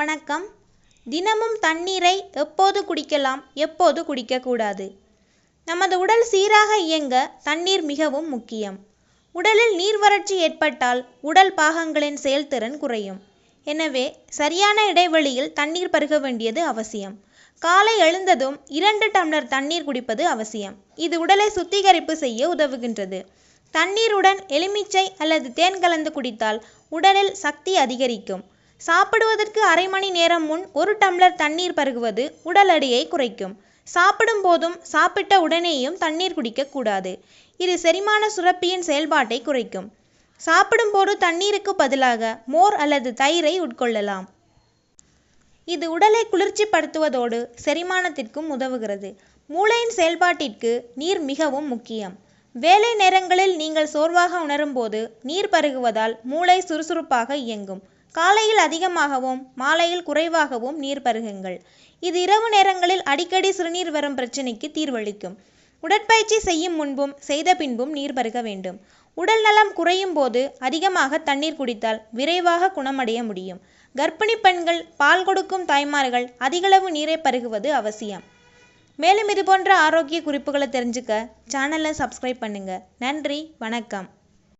வணக்கம். தினமும் தண்ணீரை எப்போது குடிக்கலாம் எப்போது குடிக்கக்கூடாது? நமது உடல் சீராக இயங்க தண்ணீர் மிகவும் முக்கியம். உடலில் நீர்வறட்சி ஏற்பட்டால் உடல் பாகங்களின் செயல்திறன் குறையும். எனவே சரியான இடைவெளியில் தண்ணீர் பருக வேண்டியது அவசியம். காலை எழுந்ததும் இரண்டு டம்ளர் தண்ணீர் குடிப்பது அவசியம். இது உடலை சுத்திகரிப்பு செய்ய உதவுகின்றது. தண்ணீருடன் எலுமிச்சை அல்லது தேன் கலந்து குடித்தால் உடலில் சக்தி அதிகரிக்கும். சாப்பிடுவதற்கு அரை மணி நேரம் முன் ஒரு டம்ளர் தண்ணீர் பருகுவது உடல் எடையை குறைக்கும். சாப்பிடும் போதும் சாப்பிட்ட உடனேயும் தண்ணீர் குடிக்கக்கூடாது இது செரிமான சுரப்பியின் செயல்பாட்டை குறைக்கும். சாப்பிடும்போது தண்ணீருக்கு பதிலாக மோர் அல்லது தயிரை உட்கொள்ளலாம். இது உடலை குளிர்ச்சிப்படுத்துவதோடு செரிமானத்திற்கும் உதவுகிறது. மூளையின் செயல்பாட்டிற்கு நீர் மிகவும் முக்கியம். வேலை நேரங்களில் நீங்கள் சோர்வாக உணரும்போது நீர் பருகுவதால் மூளை சுறுசுறுப்பாக இயங்கும். காலையில் அதிகமாகவும் மாலையில் குறைவாகவும் நீர் பருகுங்கள். இது இரவு நேரங்களில் அடிக்கடி சிறுநீர் வரும் பிரச்சனைக்கு தீர்வளிக்கும். உடற்பயிற்சி செய்யும் முன்பும் செய்த பின்பும் நீர் பருக வேண்டும். உடல் நலம் குறையும் போது அதிகமாக தண்ணீர் குடித்தால் விரைவாக குணமடைய முடியும். கர்ப்பிணி பெண்கள் பால் கொடுக்கும் தாய்மார்கள் அதிகளவு நீரை பருகுவது அவசியம். மேலும் இதுபோன்ற ஆரோக்கிய குறிப்புகளை தெரிஞ்சுக்க சேனலை சப்ஸ்கிரைப் பண்ணுங்கள் நன்றி வணக்கம்.